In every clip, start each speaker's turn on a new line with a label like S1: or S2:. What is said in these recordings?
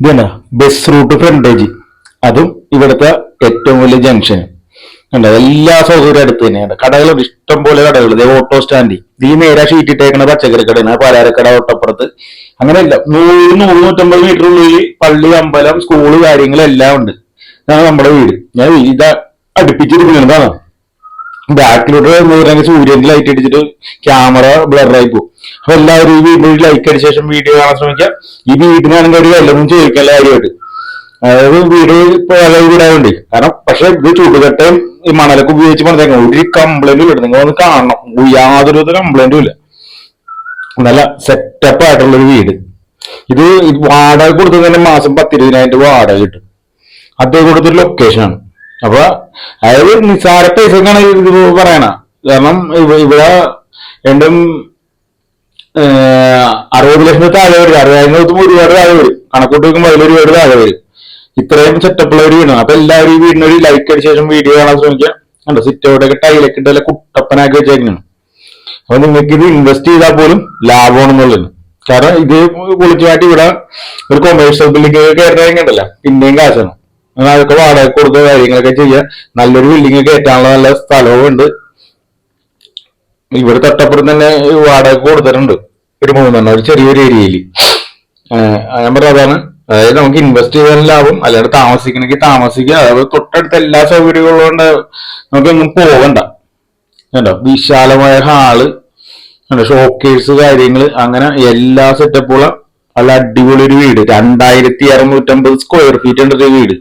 S1: ഇതല്ല bus route frontage അതും ഇവിടുത്തെ ഏറ്റവും വലിയ ജംഗ്ഷൻ കണ്ടോ എല്ലാ സൗകര്യം അടുത്ത് തന്നെയാണ്. കടകളുണ്ട് ഇഷ്ടം പോലെ കടകൾ ഇതേ ഓട്ടോ സ്റ്റാൻഡ് ഈ നേരെ ഷീറ്റ് ഇട്ടേക്കണ പച്ചക്കറി കടയാണ് പാലാരക്കട ഓട്ടപ്പുറത്ത് അങ്ങനെയല്ല നൂറ് നൂറ് നൂറ്റമ്പത് മീറ്റർ ഉള്ളിൽ പള്ളി അമ്പലം സ്കൂൾ കാര്യങ്ങളെല്ലാം ഉണ്ട്. ഇതാണ് നമ്മുടെ വീട്. ഞാൻ ഇത് അടുപ്പിച്ചിരിക്കുന്നതാണ് ബാക്കിലോട്ട് വരുന്ന സൂര്യന്റെ ലൈറ്റ് അടിച്ചിട്ട് ക്യാമറ ബ്ലറായി പോകും അപ്പൊ എല്ലാവരും ഈ വീടിനൊരു ലൈക്ക് അടിച്ച ശേഷം വീഡിയോ കാണാൻ ശ്രമിക്കാം ഈ വീടിനാണെങ്കിൽ ഒരു വല്ലതും ചോദിക്കാൻ കാര്യമായിട്ട്. അതായത് വീട് പഴയ വീടായോണ്ട് കാരണം പക്ഷെ ഇത് ചൂടുകെട്ടയും ഈ മണലൊക്കെ ഉപയോഗിച്ച് പണിതേക്കാം ഒരു കംപ്ലൈന്റ് ഇല്ല നിങ്ങൾ ഒന്ന് കാണണം. യാതൊരു കംപ്ലൈന്റും ഇല്ല. നല്ല സെറ്റപ്പ് ആയിട്ടുള്ള ഒരു വീട്. ഇത് വാടക കൊടുത്തത് തന്നെ മാസം പത്തിരുപതിനായിരം രൂപ വാടക കിട്ടും. അതേ കൊടുത്തൊരു ലൊക്കേഷനാണ് അപ്പൊ അതായത് നിസ്സാര പൈസക്കാണ് ഇത് പറയണ. കാരണം ഇവിടെ രണ്ടും അറുപത് ലക്ഷത്തിന് താഴെ വരും. അറുപതിനായിരം നോക്കുമ്പോൾ ഒരുപാട് താഴെ വരും. കണക്കൂട്ട് വെക്കുമ്പോൾ അതിൽ ഒരുപാട് താഴെ വരും. ഇത്രയും സെറ്റപ്പുള്ള ഒരു വീടാണ്. അപ്പൊ എല്ലാവരും ഈ വീടിന് ഒരു ലൈക്ക് അടിച്ച ശേഷം വീഡിയോ കാണാൻ ശ്രമിക്കുക. കണ്ടോ? സിറ്റോടൊക്കെ ടൈലൊക്കെ ഇട്ട് കുട്ടപ്പനാക്കി വെച്ചേക്കുന്നതാണ് അപ്പൊ നിങ്ങൾക്ക് ഇത് ഇൻവെസ്റ്റ് ചെയ്താൽ പോലും ലാഭമാണെന്നുള്ളത്. കാരണം ഇത് പൊളിച്ചു ഇവിടെ ഒരു കൊമേഴ്സ്യൽ ബിൽഡിംഗ് കയറി ഉണ്ടല്ലോ. പിന്നെയും കാശാണ് അതൊക്കെ വാടക കൊടുത്ത കാര്യങ്ങളൊക്കെ ചെയ്യുക നല്ലൊരു ബിൽഡിംഗ് കയറ്റാനുള്ള നല്ല സ്ഥലവും ഉണ്ട് ഇവിടെ തൊട്ടപ്പുറം തന്നെ വാടക കൊടുത്തിട്ടുണ്ട്. ഒരു മൂന്നെണ്ണം ഒരു ചെറിയൊരു ഏരിയയിൽ ഞാൻ പറയാം അതാണ്. അതായത് നമുക്ക് ഇൻവെസ്റ്റ് ചെയ്താൽ ലാഭം അല്ലാണ്ട് താമസിക്കണമെങ്കിൽ താമസിക്കുക അതായത് തൊട്ടടുത്ത എല്ലാ സൗകര്യങ്ങളും ഉള്ളതുകൊണ്ട് നമുക്കൊന്നും പോകണ്ട കണ്ടോ? വിശാലമായ ഹാൾ കണ്ടോ? ഷോക്കേഴ്സ് കാര്യങ്ങൾ അങ്ങനെ എല്ലാ സെറ്റപ്പുള്ള നല്ല അടിപൊളി ഒരു വീട്. രണ്ടായിരത്തി അറുന്നൂറ്റമ്പത് സ്ക്വയർ ഫീറ്റ് ഉണ്ട് വീട്.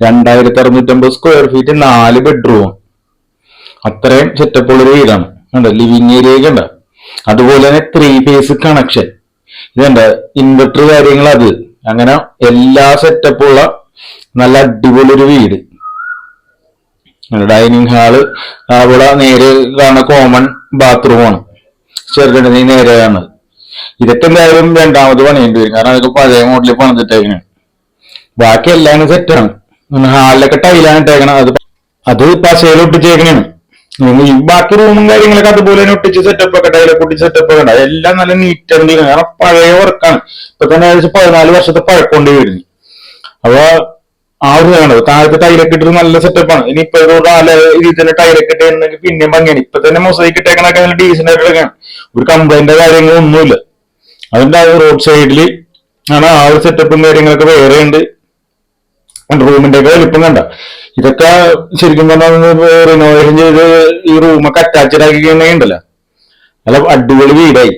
S1: രണ്ടായിരത്തി അറുന്നൂറ്റമ്പത് സ്ക്വയർ ഫീറ്റ് നാല് ബെഡ്റൂം അത്രയും സെറ്റപ്പുള്ള ഒരു വീടാണ്. കണ്ടോ? ലിവിങ് ഏരിയ ഉണ്ട്. അതുപോലെ തന്നെ ത്രീ ഫേസ് കണക്ഷൻ ഇതുണ്ട് ഇൻവെർട്ടർ കാര്യങ്ങൾ അത് അങ്ങനെ എല്ലാ സെറ്റപ്പുള്ള നല്ല അടിപൊളി ഒരു വീട് ഡൈനിങ് ഹാൾ അവിടെ നേരെ കാണുന്ന കോമൺ ബാത്റൂമാണ് ചെറുകിട നേരെ കാണുന്നത്. ഇതൊക്കെ എന്തായാലും രണ്ടാമത് പണിയേണ്ടി വരും. കാരണം അതൊക്കെ പഴയ മോഡലിൽ പണിതിട്ടേക്കാണ്. ബാക്കി എല്ലാം സെറ്റാണ് ഹാളിലൊക്കെ ടൈലാണ് ഇട്ടേക്കണം. അത് അത് പശയിൽ ഒട്ടിച്ചേക്കണേണ്. ഈ ബാക്കി റൂമും കാര്യങ്ങളൊക്കെ അതുപോലെ തന്നെ ഒട്ടിച്ച് സെറ്റപ്പ് ഒക്കെ ടൈലൊക്കെ ഒട്ടിച്ച് സെറ്റപ്പ് ഒക്കെ ഉണ്ടാവും എല്ലാം നല്ല നീറ്റ് കാരണം പഴയ വർക്കാണ് ഇപ്പൊ തന്നെ ഏകദേശം പതിനാല് വർഷത്തെ പഴക്കൊണ്ട് വരുന്നു അപ്പൊ ആ ഒരു ഇതാണ്. താഴത്തെ ടൈലൊക്കെ ഇട്ടിട്ട് നല്ല സെറ്റപ്പാണ് ഇനി ഇപ്പൊ നല്ല രീതിയിൽ തന്നെ ടൈലൊക്കെ ഇട്ടുണ്ടെങ്കിൽ പിന്നെയും ഭംഗിയാണ്. ഇപ്പൊ തന്നെ മൊസൈക്ക് ഇട്ടേക്കണൊക്കെ നല്ല ഡീസന്റ് ആയിട്ട് എടുക്കണം ഒരു കംപ്ലൈന്റ് കാര്യങ്ങളൊന്നുമില്ല അതിന്റെ റോഡ് സൈഡിൽ ആണ് ആ ഒരു സെറ്റപ്പും കാര്യങ്ങളൊക്കെ വേറെ ഉണ്ട് റൂമിന്റെ ഒക്കെ വലിപ്പം കണ്ട. ഇതൊക്കെ ശരിക്കും പറഞ്ഞാൽ റിനോവേഷൻ ചെയ്ത് ഈ റൂമൊക്കെ അറ്റാച്ച്ഡ് ആക്കി ഉണ്ടല്ലോ. നല്ല അടിപൊളി വീടായി.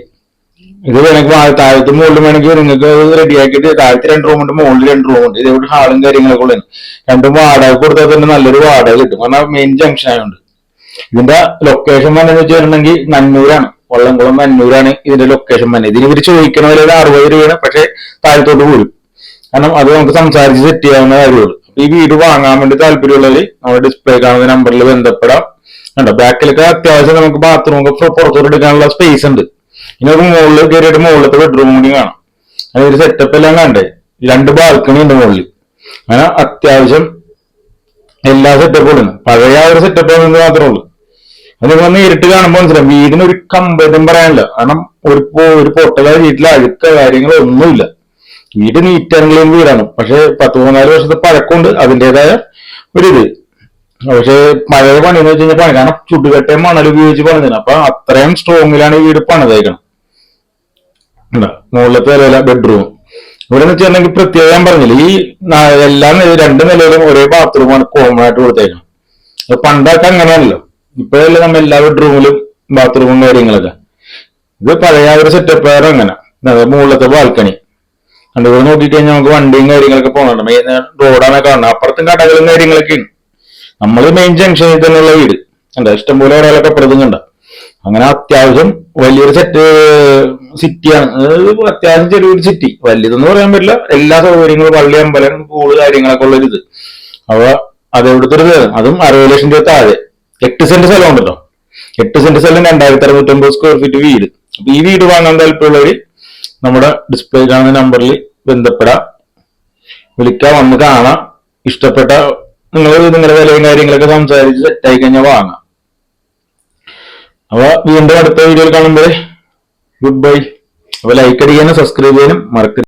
S1: ഇത് വേണമെങ്കിൽ താഴത്തും മുകളിലും വേണമെങ്കിൽ നിങ്ങൾക്ക് റെഡി ആക്കിയിട്ട് താഴത്ത് രണ്ട് റൂമുണ്ട് മുകളിൽ രണ്ട് റൂമുണ്ട് ഇതേപോലെ ഹാളും കാര്യങ്ങളൊക്കെ ഉള്ളത് രണ്ടും വാടക കൊടുത്താൽ തന്നെ നല്ലൊരു വാടക കിട്ടും. കാരണം മെയിൻ ജംഗ്ഷൻ ആയതുകൊണ്ട് ഇതിന്റെ ലൊക്കേഷൻ പറഞ്ഞു വെച്ചിട്ടുണ്ടെങ്കിൽ നന്നൂരാണ്. വള്ളംകുളം നന്നൂരാണ് ഇതിന്റെ ലൊക്കേഷൻ പറഞ്ഞത്. ഇതിന് ഇവർ ചോദിക്കണ വില അറുപത് രൂപയാണ്. പക്ഷെ താഴത്തോട്ട് പോരും. കാരണം അത് നമുക്ക് സംസാരിച്ച് സെറ്റ് ചെയ്യാവുന്ന കാര്യമുള്ളൂ. ഈ വീട് വാങ്ങാൻ വേണ്ടി താല്പര്യമുള്ളവര് നമ്മുടെ ഡിസ്പ്ലേ കാണുന്ന നമ്പറിൽ ബന്ധപ്പെടാം. കണ്ടോ? ബാക്കിലൊക്കെ അത്യാവശ്യം നമുക്ക് ബാത്റൂം ഒക്കെ പുറത്തോട്ട് എടുക്കാനുള്ള സ്പേസ് ഉണ്ട്. ഇനി ഒരു മുകളിൽ കയറിയിട്ട് മുകളിലത്തെ ബെഡ്റൂം കൂടി കാണാം. അതൊരു സെറ്റപ്പ് എല്ലാം കണ്ടേ? രണ്ട് ബാൽക്കണി ഉണ്ട് മുകളിൽ അങ്ങനെ അത്യാവശ്യം എല്ലാ സെറ്റപ്പും ഉണ്ട്. പഴയ ഒരു സെറ്റപ്പ് മാത്രമേ ഉള്ളൂ. അത് നിങ്ങൾ നേരിട്ട് കാണുമ്പോൾ മനസ്സിലാവും. വീടിന് ഒരു കമ്പതും പറയാനില്ല. കാരണം ഒരു ഒരു പൊട്ടല വീട്ടിൽ അഴുക്ക കാര്യങ്ങളോ ഒന്നുമില്ല വീട് നീറ്റ് ആൻഡ് ക്ലീൻ വീടാണ് പക്ഷെ പത്ത് മൂന്നാൽ വർഷത്തെ പഴക്കമുണ്ട് അതിന്റെതായ ഒരിത്. പക്ഷെ പണി എന്ന് വെച്ച് കഴിഞ്ഞാൽ പണി. കാരണം ചുടുകട്ടയും മണൽ ഉപയോഗിച്ച് പണിതാണ് അപ്പൊ അത്രയും സ്ട്രോങ്ങിലാണ് ഈ വീട് പണിതേക്കണം? മുകളിലത്തെ നില ബെഡ്റൂം ഇവിടെ എന്ന് വെച്ചിട്ടുണ്ടെങ്കിൽ പ്രത്യേകം ഞാൻ പറഞ്ഞില്ല ഈ എല്ലാം രണ്ട് നിലയിലും ഒരേ ബാത്റൂമാണ് കോമൺ ആയിട്ട് കൊടുത്തേക്കണം. പണ്ടൊക്കെ അങ്ങനെയാണല്ലോ. ഇപ്പോഴല്ലേ നമ്മൾ എല്ലാ ബെഡ്റൂമിലും ബാത്റൂമും കാര്യങ്ങളൊക്കെ. ഇത് പഴയ ഒരു സെറ്റപ്പ് അങ്ങനെ. മുകളിലത്തെ ബാൽക്കണി കണ്ടു ഇവിടെ നോക്കിയിട്ട് കഴിഞ്ഞാൽ നമുക്ക് വണ്ടിയും കാര്യങ്ങളൊക്കെ പോകണം മെയിൻ റോഡാണ് കാണുന്നത് അപ്പുറത്തും കടകളും കാര്യങ്ങളൊക്കെ ഉണ്ട്. നമ്മൾ മെയിൻ ജംഗ്ഷനിൽ തന്നെയുള്ള വീട്. കണ്ട? ഇഷ്ടംപോലെ കടകളൊക്കെ അപ്പുറത്തും കണ്ട? അങ്ങനെ അത്യാവശ്യം വലിയൊരു സെറ്റ് സിറ്റിയാണ് അത്യാവശ്യം ചെറിയൊരു സിറ്റി വലിയതെന്ന് പറയാൻ പറ്റില്ല. എല്ലാ സൗകര്യങ്ങളും പള്ളി അമ്പലം പൂൾ കാര്യങ്ങളൊക്കെ ഉള്ള ഒരു ഇത് അപ്പൊ അതെവിടുത്തെ ഒരു അതും അറുപത് ലക്ഷം രൂപ താഴെ. എട്ട് സെന്റ് സ്ഥലം ഉണ്ടല്ലോ. എട്ട് സെന്റ് സ്ഥലം രണ്ടായിരത്തി അറുന്നൂറ്റമ്പത് സ്ക്വയർ ഫീറ്റ് വീട്. അപ്പൊ ഈ വീട് വാങ്ങാൻ താല്പര്യമുള്ളവര് നമ്മുടെ ഡിസ്പ്ലേ കാണുന്ന നമ്പറിൽ ബന്ധപ്പെടാം. വിളിക്കാം വന്ന് കാണാം. ഇഷ്ടപ്പെട്ട നിങ്ങൾ നിങ്ങളുടെ വിലയും കാര്യങ്ങളൊക്കെ സംസാരിച്ച് സെറ്റായി കഴിഞ്ഞാൽ വാങ്ങാം. അപ്പൊ വീണ്ടും അടുത്ത വീഡിയോയിൽ കാണുമ്പോൾ ഗുഡ് ബൈ അപ്പൊ ലൈക്ക് അടിക്കാനും സബ്സ്ക്രൈബ് ചെയ്യാനും മറക്കരുത്.